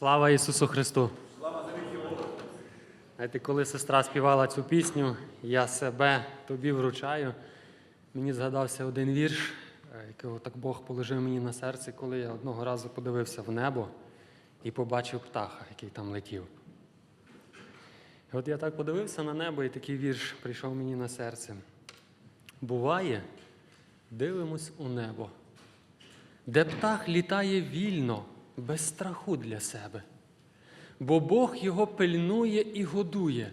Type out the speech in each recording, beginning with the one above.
Слава Ісусу Христу! Знаєте, коли сестра співала цю пісню, я себе тобі вручаю. Мені згадався один вірш, е, якого так Бог положив мені на серце, коли я одного разу подивився в небо і побачив птаха, який там летів. І от я так подивився на небо, і такий вірш прийшов мені на серце. Буває, дивимось у небо, де птах літає вільно, без страху для себе, бо Бог його пильнує і годує,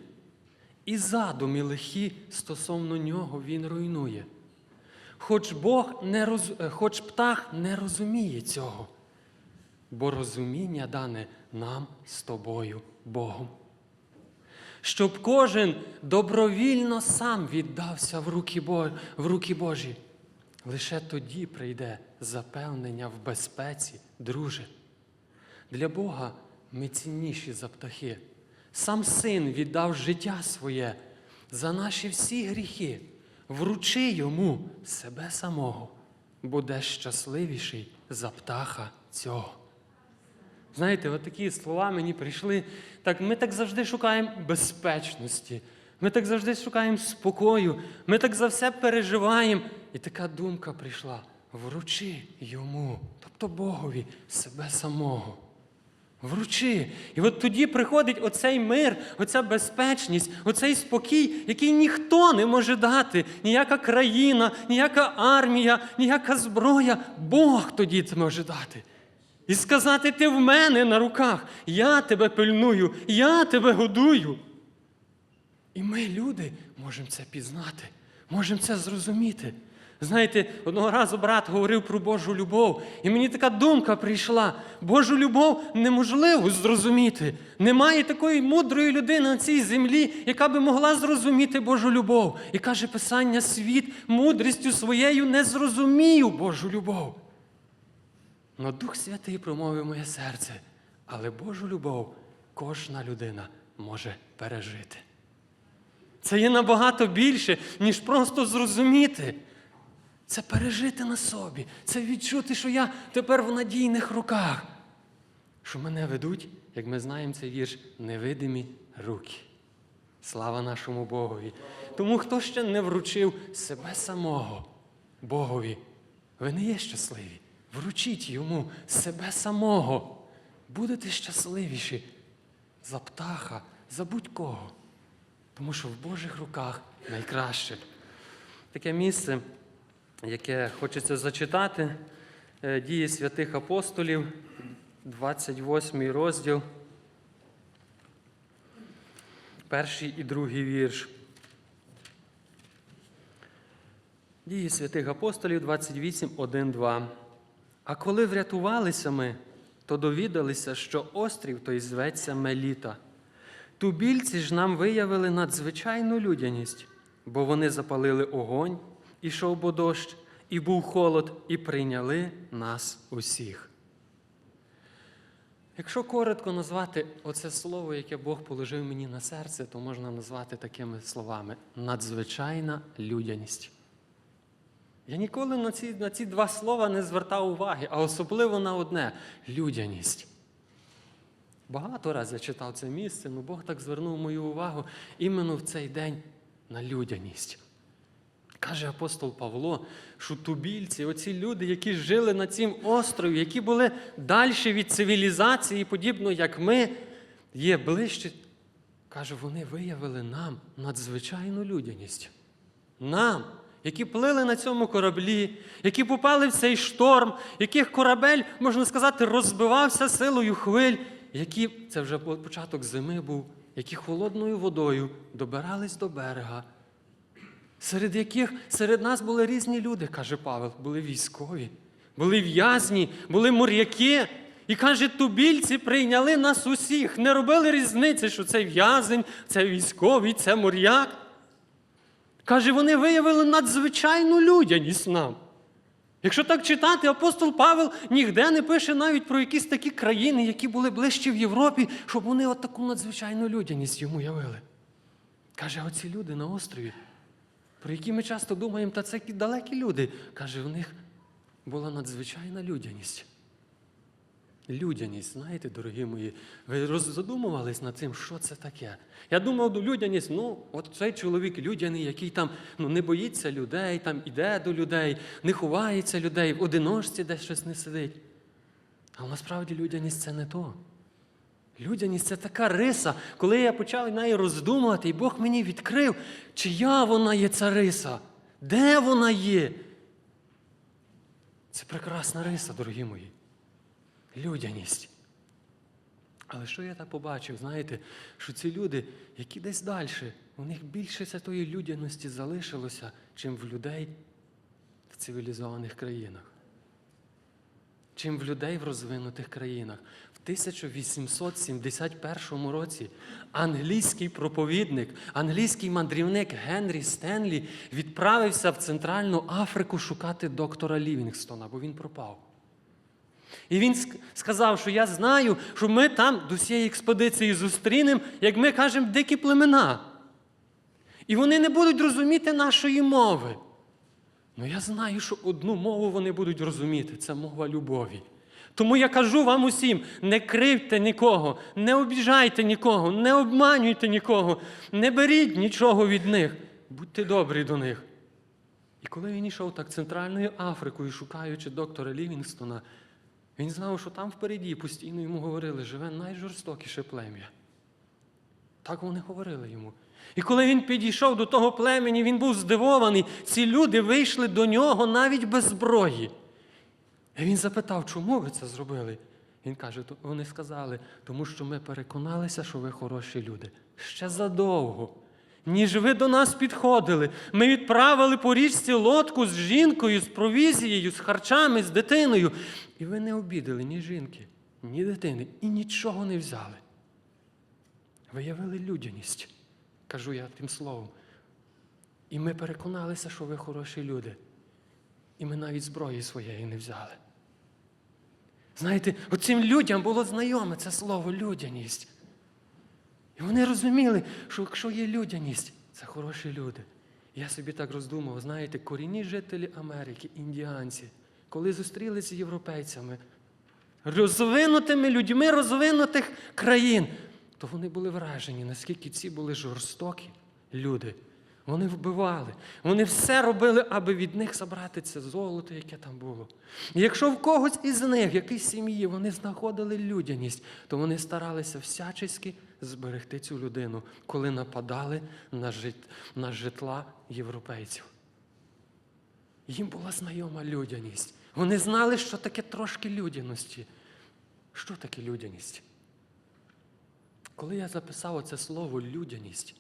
і задуми лихі стосовно нього він руйнує. Хоч Бог не роз... е, хоч птах не розуміє цього, бо розуміння дане нам з тобою, Богом. Щоб кожен добровільно сам віддався в руки, Бо... в руки Божі. Лише тоді прийде запевнення в безпеці, друже. Для Бога ми цінніші за птахи. Сам син віддав життя своє за наші всі гріхи. Вручи йому себе самого, буде щасливіший за птаха цього. Знаєте, от такі слова мені прийшли. Так, ми так завжди шукаємо безпечності, ми так завжди шукаємо спокою, ми так за все переживаємо. І така думка прийшла: вручи йому, тобто Богові, себе самого. Вручи. І от тоді приходить оцей мир, оця безпечність, оцей спокій, який ніхто не може дати, ніяка країна, ніяка армія, ніяка зброя. Бог тоді це може дати. І сказати, ти в мене на руках, я тебе пильную, я тебе годую. І ми, люди, можемо це пізнати, можемо це зрозуміти. Знаєте, одного разу брат говорив про Божу любов, і мені така думка прийшла: Божу любов неможливо зрозуміти. Немає такої мудрої людини на цій землі, яка би могла зрозуміти Божу любов. І каже Писання: світ мудрістю своєю не зрозумів Божу любов. Но Дух Святий промовив моє серце, але Божу любов кожна людина може пережити. Це є набагато більше, ніж просто зрозуміти. Це пережити на собі, це відчути, що я тепер в надійних руках, що мене ведуть, як ми знаємо цей вірш, невидимі руки. Слава нашому Богові. Тому хто ще не вручив себе самого Богові, ви не є щасливі. Вручіть йому себе самого. Будете щасливіші за птаха, за будь-кого. Тому що в Божих руках найкраще. Таке місце, яке хочеться зачитати, е, дії святих апостолів, 28 розділ, перший і другий вірш. Дії святих апостолів 28, 1, 2. А коли врятувалися ми, то довідалися, що острів той зветься Меліта. Тубільці ж нам виявили надзвичайну людяність, бо вони запалили огонь, ішов бо дощ, і був холод, і прийняли нас усіх. Якщо коротко назвати оце слово, яке Бог положив мені на серце, то можна назвати такими словами надзвичайна людяність. Я ніколи на ці, на ці два слова не звертав уваги, а особливо на одне людяність. Багато разів я читав це місце, але Бог так звернув мою увагу іменно в цей день на людяність. Каже апостол Павло, що тубільці, оці люди, які жили на цім острові, які були далі від цивілізації, подібно як ми, є ближче. Каже, вони виявили нам надзвичайну людяність. Нам, які плили на цьому кораблі, які попали в цей шторм, яких корабель, можна сказати, розбивався силою хвиль, які, це вже початок зими був, які холодною водою добирались до берега, серед яких серед нас були різні люди, каже Павел, були військові, були в'язні, були моряки. І каже, тубільці прийняли нас усіх, не робили різниці, що це в'язень, це військовий, це моряк. Каже, вони виявили надзвичайну людяність нам. Якщо так читати, апостол Павел ніде не пише навіть про якісь такі країни, які були ближче в Європі, щоб вони от таку надзвичайну людяність йому явили. Каже, оці люди на острові, про які ми часто думаємо, та це далекі люди. Каже, в них була надзвичайна людяність. Людяність, знаєте, дорогі мої, ви задумувались над цим, що це таке? Я думав, ну, людяність, ну, от цей чоловік людяний, який там ну, не боїться людей, там іде до людей, не ховається людей, в одиночці десь щось не сидить. Але насправді людяність це не то. Людяність це така риса, коли я почав нею роздумувати, і Бог мені відкрив, чия вона є ця риса, де вона є. Це прекрасна риса, дорогі мої. Людяність. Але що я так побачив, знаєте, що ці люди, які десь далі, у них більше тої людяності залишилося, чим в людей в цивілізованих країнах, чим в людей в розвинутих країнах. В 1871 році англійський проповідник, англійський мандрівник Генрі Стенлі відправився в Центральну Африку шукати доктора Лівінгстона, бо він пропав. І він сказав, що я знаю, що ми там до цієї експедиції зустрінемо, як ми кажемо, дикі племена. І вони не будуть розуміти нашої мови. Ну я знаю, що одну мову вони будуть розуміти це мова любові. Тому я кажу вам усім: не кривте нікого, не обіжайте нікого, не обманюйте нікого, не беріть нічого від них, будьте добрі до них. І коли він йшов так Центральною Африкою, шукаючи доктора Лівінгстона, він знав, що там впереді постійно йому говорили, живе найжорстокіше плем'я. Так вони говорили йому. І коли він підійшов до того племені, він був здивований. Ці люди вийшли до нього навіть без зброї. І він запитав, чому ви це зробили? Він каже, вони сказали, тому що ми переконалися, що ви хороші люди. Ще задовго. Ніж ви до нас підходили. Ми відправили по річці лодку з жінкою, з провізією, з харчами, з дитиною. І ви не обідали ні жінки, ні дитини, і нічого не взяли. Виявили людяність, кажу я тим словом. І ми переконалися, що ви хороші люди. І ми навіть зброї своєї не взяли. Знаєте, оцим людям було знайоме це слово людяність. І вони розуміли, що якщо є людяність, це хороші люди. Я собі так роздумав, знаєте, корінні жителі Америки, індіанці, коли зустрілися з європейцями, розвинутими людьми розвинутих країн, то вони були вражені, наскільки ці були жорстокі люди. Вони вбивали, вони все робили, аби від них забрати це золото, яке там було. І якщо в когось із них, в якійсь сім'ї, вони знаходили людяність, то вони старалися всячески зберегти цю людину, коли нападали на, жит... на житла європейців. Їм була знайома людяність. Вони знали, що таке трошки людяності. Що таке людяність? Коли я записав оце слово людяність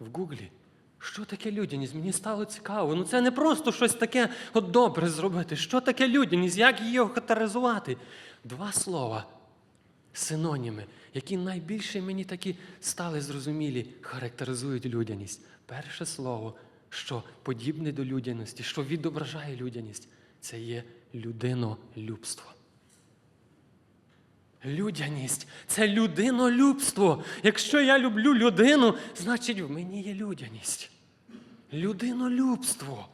в Гуглі, що таке людяність? Мені стало цікаво. Ну це не просто щось таке от добре зробити. Що таке людяність? Як її охарактеризувати? Два слова, синоніми, які найбільше мені такі стали зрозумілі, характеризують людяність. Перше слово, що подібне до людяності, що відображає людяність, це є людинолюбство. Людяність це людинолюбство. Якщо я люблю людину, значить в мені є людяність. Людинолюбство.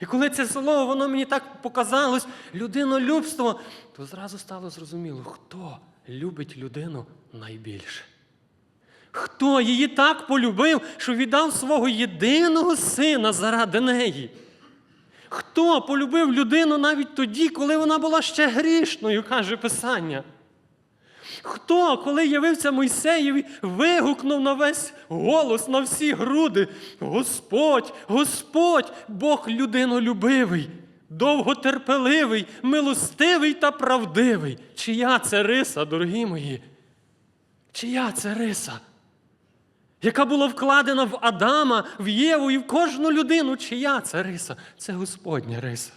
І коли це слово, воно мені так показалось, людинолюбство, то зразу стало зрозуміло, хто любить людину найбільше. Хто її так полюбив, що віддав свого єдиного сина заради неї? Хто полюбив людину навіть тоді, коли вона була ще грішною, каже Писання? Хто, коли явився Мойсеєві, вигукнув на весь голос, на всі груди: Господь, Господь, Бог людинолюбивий, довготерпеливий, милостивий та правдивий. Чия це риса, дорогі мої? Чия це риса? Яка була вкладена в Адама, в Єву і в кожну людину, чия це риса? Це Господня риса.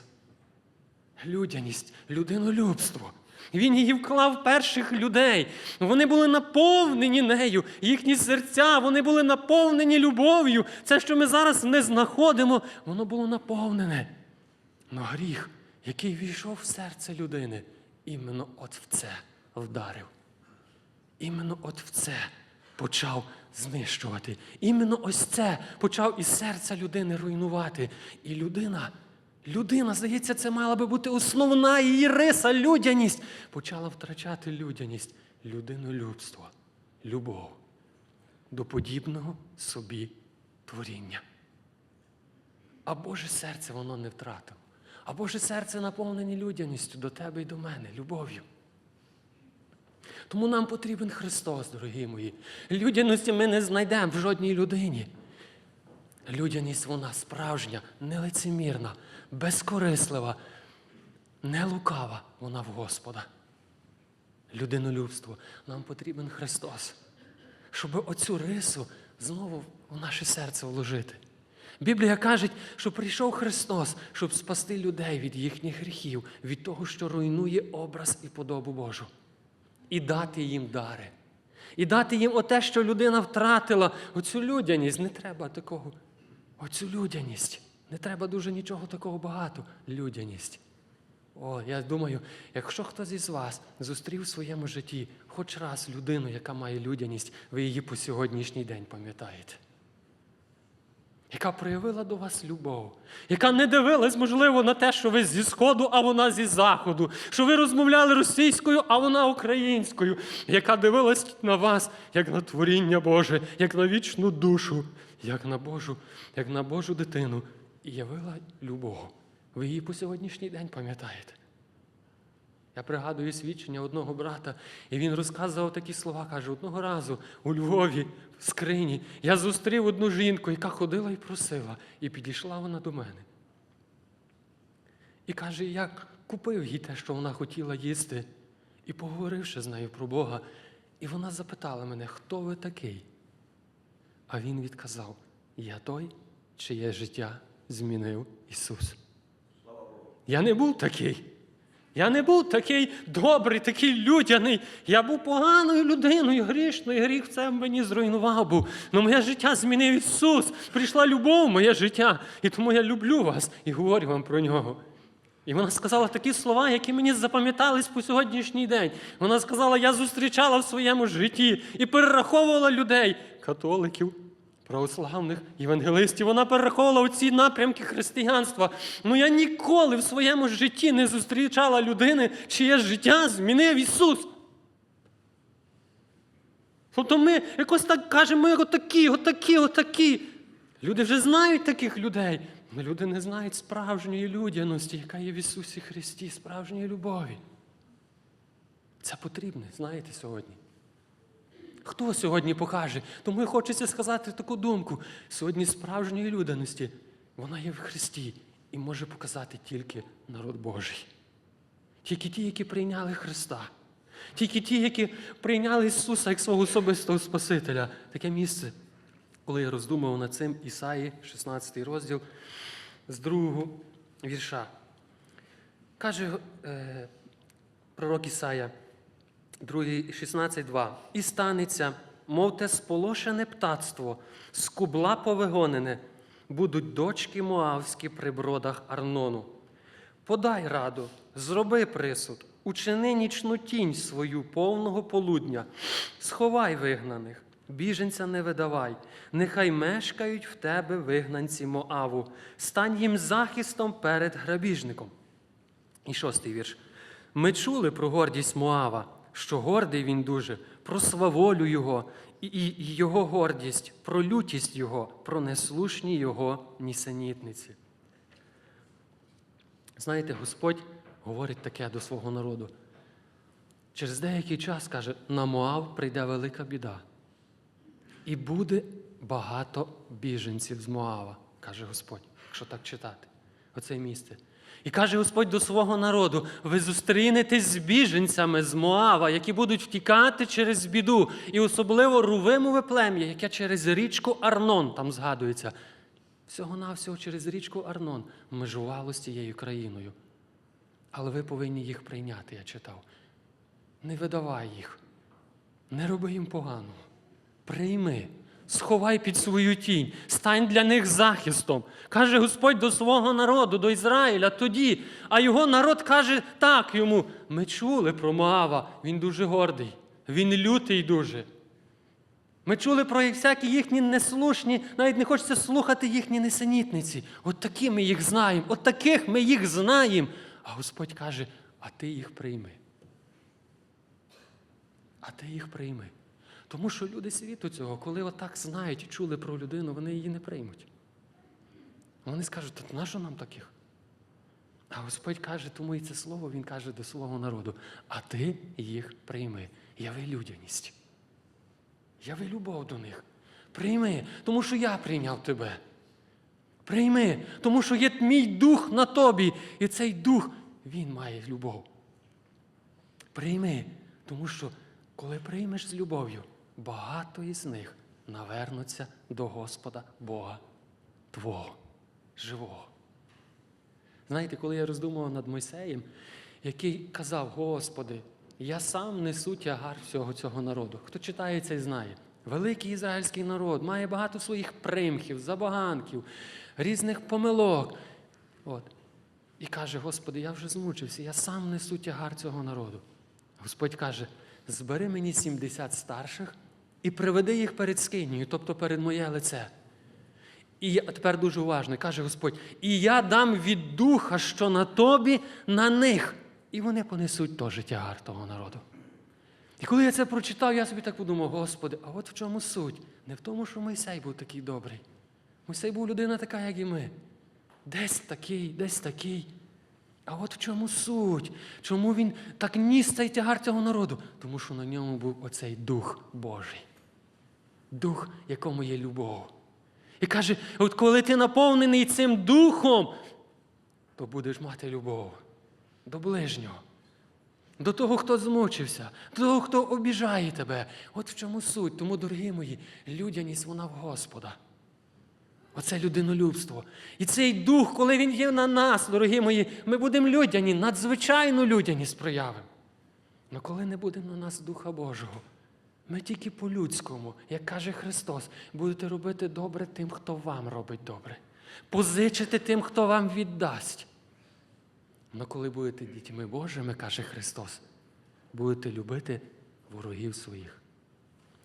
Людяність, людинолюбство. Він її вклав перших людей. Вони були наповнені нею, їхні серця, вони були наповнені любов'ю. Це, що ми зараз не знаходимо, воно було наповнене. Но гріх, який війшов в серце людини, іменно от в це вдарив. Іменно от в це почав знищувати. Іменно ось це почав із серця людини руйнувати. І людина, Людина, здається, це мала би бути основна її риса, людяність. Почала втрачати людяність, людинолюбство, любов до подібного собі творіння. А Боже серце воно не втратило. А Боже серце наповнене людяністю до тебе і до мене, любов'ю. Тому нам потрібен Христос, дорогі мої. Людяності ми не знайдемо в жодній людині. Людяність вона справжня, нелицемірна, безкорислива, не лукава вона в Господа. Людинолюбство. Нам потрібен Христос, щоб оцю рису знову в наше серце вложити. Біблія каже, що прийшов Христос, щоб спасти людей від їхніх гріхів, від того, що руйнує образ і подобу Божу, і дати їм дари. І дати їм оте, що людина втратила, оцю людяність. Не треба такого, оцю людяність. Не треба дуже нічого такого багато. Людяність. О, я думаю, якщо хтось із вас зустрів в своєму житті хоч раз людину, яка має людяність, ви її по сьогоднішній день пам'ятаєте. Яка проявила до вас любов, яка не дивилась, можливо, на те, що ви зі сходу, а вона зі заходу, що ви розмовляли російською, а вона українською, яка дивилась на вас, як на творіння Боже, як на вічну душу, як на Божу, як на Божу дитину, і явила любов. Ви її по сьогоднішній день пам'ятаєте. Я пригадую свідчення одного брата, і він розказував такі слова. Каже, одного разу у Львові, в скрині, я зустрів одну жінку, яка ходила і просила, і підійшла вона до мене. І каже, я купив їй те, що вона хотіла їсти, і поговоривши з нею про Бога, і вона запитала мене, хто ви такий? А він відказав: Я той, чиє життя змінив Ісус. Я не був такий. Я не був такий добрий, такий людяний. Я був поганою людиною, грішною, гріх це мені зруйнував був. Но моє життя змінив Ісус. Прийшла любов в моє життя. І тому я люблю вас і говорю вам про нього. І вона сказала такі слова, які мені запам'ятались по сьогоднішній день. Вона сказала: я зустрічала в своєму житті і перераховувала людей, католиків, православних євангелистів. Вона перераховувала оці напрямки християнства. Ну я ніколи в своєму житті не зустрічала людини, чиє життя змінив Ісус. Тобто ми якось так кажемо, ми отакі, отакі, отакі. Люди вже знають таких людей, але люди не знають справжньої людяності, яка є в Ісусі Христі, справжньої любові. Це потрібно, знаєте, сьогодні. Хто сьогодні покаже? Тому і хочеться сказати таку думку. Сьогодні справжньої людяності, вона є в Христі і може показати тільки народ Божий. Тільки ті, які прийняли Христа. Тільки ті, які прийняли Ісуса як свого особистого Спасителя. Таке місце, коли я роздумував над цим Ісаї, 16 розділ, з другого вірша. Каже е, пророк Ісая, 16.2. І станеться, мов те сполошене птацтво, з кубла повигонене, будуть дочки Моавські при бродах Арнону. Подай раду, зроби присуд, учини нічну тінь свою повного полудня, сховай вигнаних, біженця не видавай, нехай мешкають в тебе вигнанці Моаву, стань їм захистом перед грабіжником. І шостий вірш. Ми чули про гордість Моава, що гордий він дуже, про сваволю його і, його гордість, про лютість його, про неслушні його нісенітниці. Знаєте, Господь говорить таке до свого народу. Через деякий час каже, на Моав прийде велика біда. І буде багато біженців з Моава, каже Господь, якщо так читати, оце місце. І каже Господь до свого народу: ви зустрінетесь з біженцями з Моава, які будуть втікати через біду, і особливо рувимове плем'я, яке через річку Арнон, там згадується, всього-навсього через річку Арнон межувало з цією країною. Але ви повинні їх прийняти, я читав. Не видавай їх, не роби їм поганого. Прийми, сховай під свою тінь, стань для них захистом. Каже Господь до свого народу, до Ізраїля тоді. А його народ каже так йому: ми чули про Моава, він дуже гордий, він лютий дуже. Ми чули про всякі їхні неслушні, навіть не хочеться слухати їхні несенітниці. От такі ми їх знаємо, от таких ми їх знаємо. А Господь каже, а ти їх прийми. А ти їх прийми. Тому що люди світу цього, коли отак знають і чули про людину, вони її не приймуть. Вони скажуть, та нащо нам таких? А Господь каже, тому і це слово Він каже до свого народу, а ти їх прийми. Яви людяність. Яви любов до них. Прийми, тому що я прийняв тебе. Прийми, тому що є мій дух на тобі, і цей дух, він має любов. Прийми, тому що коли приймеш з любов'ю, багато із них навернуться до Господа Бога Твого, живого. Знаєте, коли я роздумував над Мойсеєм, який казав, Господи, я сам несу тягар всього цього народу. Хто читає цей знає. Великий ізраїльський народ має багато своїх примхів, забаганків, різних помилок. От. І каже, Господи, я вже змучився, я сам несу тягар цього народу. Господь каже: збери мені 70 старших і приведи їх перед скинію, тобто перед моє лице. І я, тепер дуже уважно, каже Господь, і я дам від духа, що на тобі, на них. І вони понесуть теж тягар того народу. І коли я це прочитав, я собі так подумав, Господи, а от в чому суть? Не в тому, що Мойсей був такий добрий. Мойсей був людина така, як і ми. Десь такий, десь такий. А от в чому суть? Чому він так ніс цей тягар цього народу? Тому що на ньому був оцей дух Божий. Дух, якому є любов. І каже: от коли ти наповнений цим духом, то будеш мати любов до ближнього, до того, хто змучився, до того, хто обіжає тебе. От в чому суть. Тому, дорогі мої, людяність вона в Господа. Оце людинолюбство. І цей дух, коли він є на нас, дорогі мої, ми будемо людяні, надзвичайну людяність проявимо. Але коли не буде на нас Духа Божого, ми тільки по-людському, як каже Христос, будете робити добре тим, хто вам робить добре. Позичити тим, хто вам віддасть. Але коли будете дітьми Божими, каже Христос, будете любити ворогів своїх.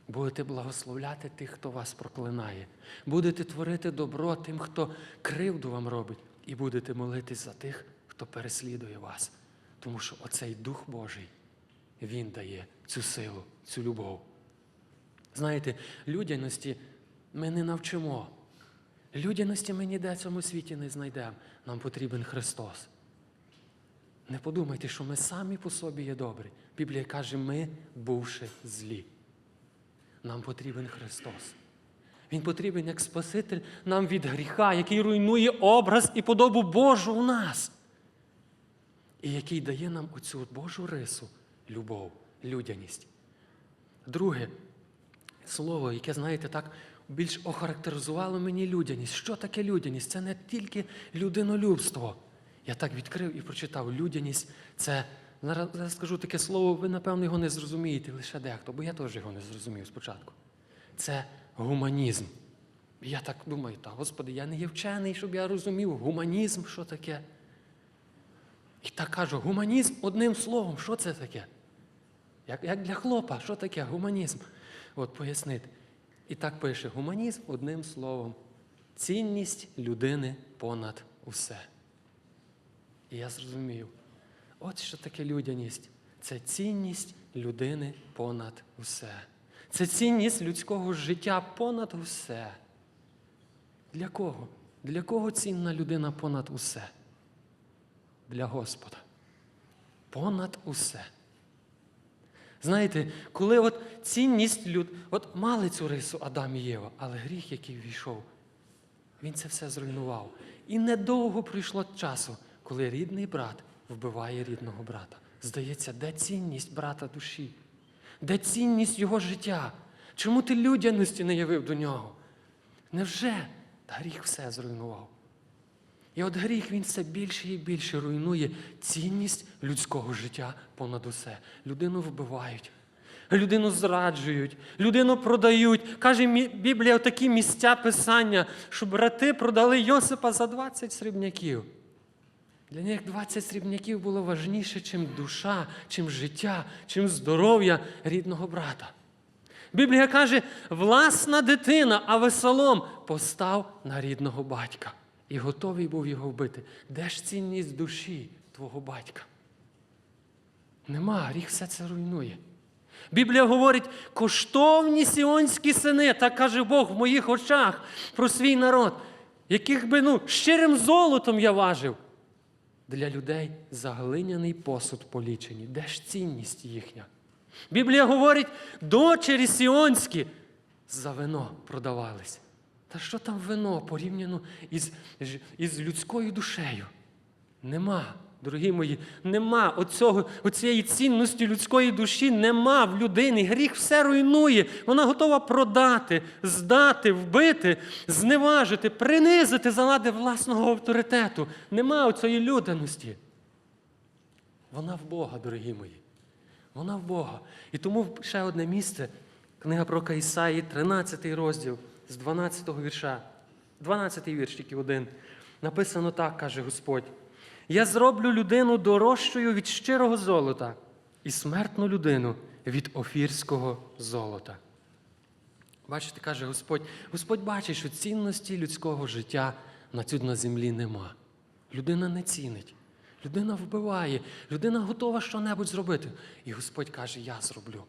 Будете благословляти тих, хто вас проклинає. Будете творити добро тим, хто кривду вам робить, і будете молитись за тих, хто переслідує вас. Тому що оцей Дух Божий, Він дає цю силу, цю любов. Знаєте, людяності ми не навчимо. Людяності ми ніде в цьому світі не знайдемо. Нам потрібен Христос. Не подумайте, що ми самі по собі є добрі. Біблія каже, ми бувши злі. Нам потрібен Христос. Він потрібен як Спаситель нам від гріха, який руйнує образ і подобу Божу у нас. І який дає нам оцю Божу рису, любов, людяність. Друге слово, яке, знаєте, так більш охарактеризувало мені людяність. Що таке людяність? Це не тільки людинолюбство. Я так відкрив і прочитав. Людяність це, зараз скажу таке слово, ви, напевно, його не зрозумієте, лише дехто, бо я теж його не зрозумів спочатку. Це гуманізм. І я так думаю, та, Господи, я не є вчений, щоб я розумів, гуманізм, що таке. І так кажу, гуманізм одним словом, що це таке? Як, як для хлопа, що таке гуманізм? От пояснити. І так пише: гуманізм одним словом. Цінність людини понад усе. І я зрозумів, от що таке людяність. Це цінність людини понад усе. Це цінність людського життя понад усе. Для кого? Для кого цінна людина понад усе? Для Господа. Понад усе. Знаєте, коли от цінність люд, от мали цю рису Адам і Єва, але гріх, який війшов, він це все зруйнував. І недовго пройшло часу, коли рідний брат вбиває рідного брата. Здається, де цінність брата душі? Де цінність його життя? Чому ти людяності не явив до нього? Невже? Та гріх все зруйнував. І от гріх він все більше і більше руйнує цінність людського життя понад усе. Людину вбивають, людину зраджують, людину продають. Каже Біблія такі місця писання, що брати продали Йосипа за 20 срібняків. Для них 20 срібняків було важніше, чим душа, чим життя, чим здоров'я рідного брата. Біблія каже, власна дитина, а весолом постав на рідного батька і готовий був його вбити. Де ж цінність душі твого батька? Нема, гріх все це руйнує. Біблія говорить, коштовні сіонські сини, так каже Бог в моїх очах про свій народ, яких би ну, щирим золотом я важив. Для людей заглиняний посуд полічені. Де ж цінність їхня? Біблія говорить, дочері сіонські за вино продавались. Та що там вино порівняно із, із людською душею? Нема, дорогі мої, нема оцього, оцієї цінності людської душі, нема в людини. Гріх все руйнує. Вона готова продати, здати, вбити, зневажити, принизити заради власного авторитету. Нема оцієї людяності. Вона в Бога, дорогі мої. Вона в Бога. І тому ще одне місце, книга про Ісаї, 13 розділ з 12 вірша. 12-й вірш тільки один. Написано так, каже Господь. Я зроблю людину дорожчою від щирого золота і смертну людину від офірського золота. Бачите, каже Господь, Господь бачить, що цінності людського життя на цю на землі нема. Людина не цінить, людина вбиває, людина готова що-небудь зробити. І Господь каже: Я зроблю.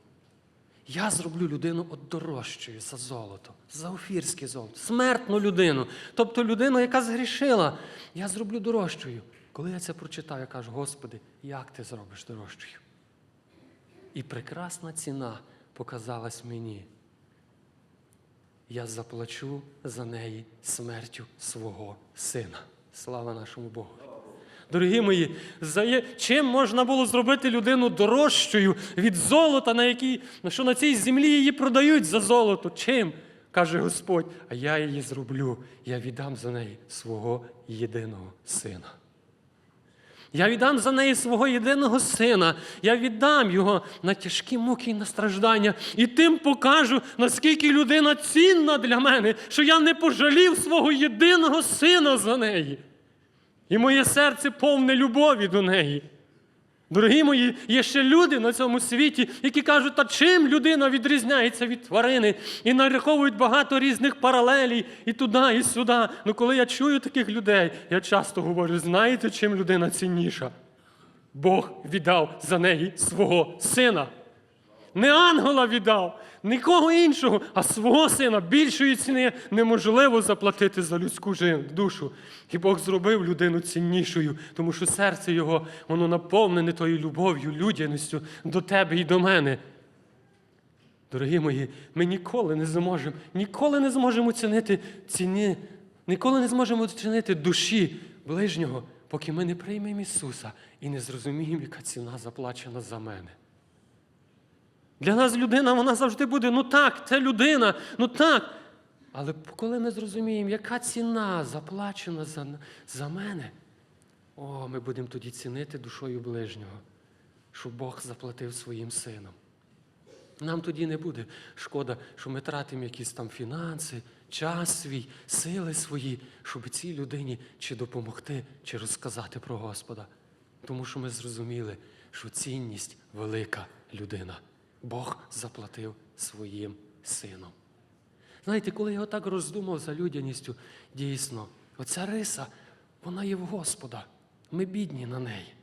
Я зроблю людину от дорожчою за золото, за офірське золото, смертну людину. Тобто людину, яка згрішила, я зроблю дорожчою. Коли я це прочитав, я кажу, Господи, як ти зробиш дорожчою? І прекрасна ціна показалась мені. Я заплачу за неї смертю свого сина. Слава нашому Богу. Дорогі мої, чим можна було зробити людину дорожчою від золота, на якій, що на цій землі її продають за золото? Чим? каже Господь, а я її зроблю, я віддам за неї свого єдиного сина. Я віддам за неї свого єдиного сина. Я віддам його на тяжкі муки і на страждання. І тим покажу, наскільки людина цінна для мене, що я не пожалів свого єдиного сина за неї. І моє серце повне любові до неї. Дорогі мої, є ще люди на цьому світі, які кажуть, та чим людина відрізняється від тварини, і нараховують багато різних паралелій і туди, і сюди. Ну коли я чую таких людей, я часто говорю, знаєте, чим людина цінніша? Бог віддав за неї свого сина. Не ангела віддав, нікого іншого, а свого сина більшої ціни неможливо заплатити за людську душу. І Бог зробив людину ціннішою, тому що серце його воно наповнене тою любов'ю, людяністю до тебе і до мене. Дорогі мої, ми ніколи не зможемо, ніколи не зможемо оцінити ціні, ніколи не зможемо оцінити душі ближнього, поки ми не приймемо Ісуса і не зрозуміємо, яка ціна заплачена за мене. Для нас людина, вона завжди буде, ну так, це людина, ну так. Але коли ми зрозуміємо, яка ціна заплачена за, за мене, о, ми будемо тоді цінити душою ближнього, що Бог заплатив своїм сином. Нам тоді не буде шкода, що ми тратимо якісь там фінанси, час свій, сили свої, щоб цій людині чи допомогти, чи розказати про Господа. Тому що ми зрозуміли, що цінність велика людина. Бог заплатив своїм сином. Знаєте, коли я отак роздумав за людяністю, дійсно, оця риса, вона є в Господа. Ми бідні на неї.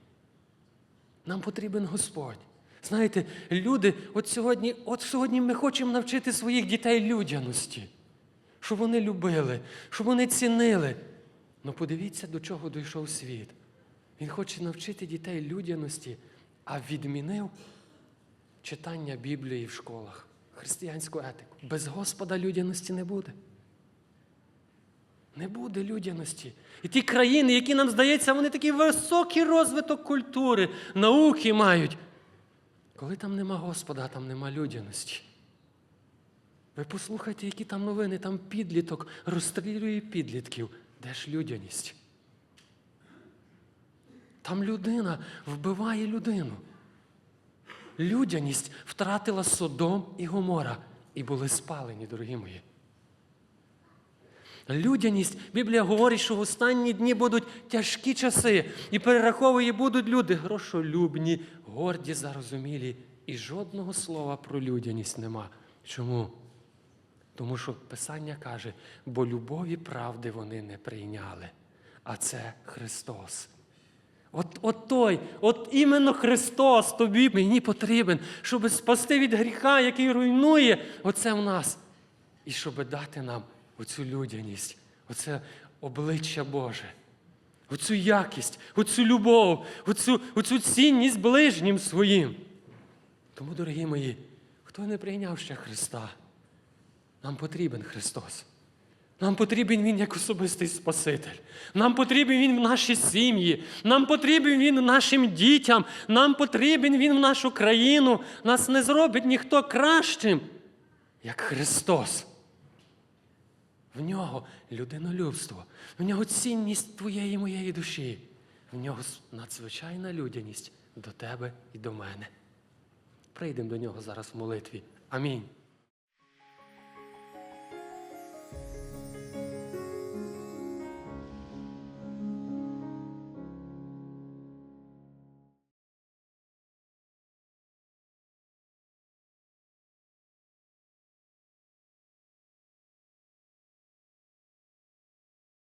Нам потрібен Господь. Знаєте, люди, от сьогодні, от сьогодні ми хочемо навчити своїх дітей людяності, щоб вони любили, щоб вони цінили. Ну подивіться, до чого дійшов світ. Він хоче навчити дітей людяності, а відмінив читання Біблії в школах, християнську етику. Без Господа людяності не буде. Не буде людяності. І ті країни, які нам здається, вони такий високий розвиток культури, науки мають. Коли там нема Господа, там нема людяності. Ви послухайте, які там новини, там підліток розстрілює підлітків. Де ж людяність? Там людина вбиває людину. Людяність втратила Содом і Гомора і були спалені, дорогі мої. Людяність, Біблія говорить, що в останні дні будуть тяжкі часи, і перераховує будуть люди грошолюбні, горді, зарозумілі, і жодного слова про людяність нема. Чому? Тому що Писання каже, бо любові правди вони не прийняли, а це Христос. От, от той, от іменно Христос тобі мені потрібен, щоб спасти від гріха, який руйнує оце в нас. І щоб дати нам оцю людяність, оце обличчя Боже, оцю якість, оцю любов, оцю, оцю цінність ближнім своїм. Тому, дорогі мої, хто не прийняв ще Христа, нам потрібен Христос. Нам потрібен Він як особистий Спаситель. Нам потрібен Він в нашій сім'ї. Нам потрібен Він нашим дітям. Нам потрібен Він в нашу країну. Нас не зробить ніхто кращим, як Христос. В нього людинолюбство, в нього цінність твоєї моєї душі, в нього надзвичайна людяність до тебе і до мене. Прийдемо до нього зараз в молитві. Амінь.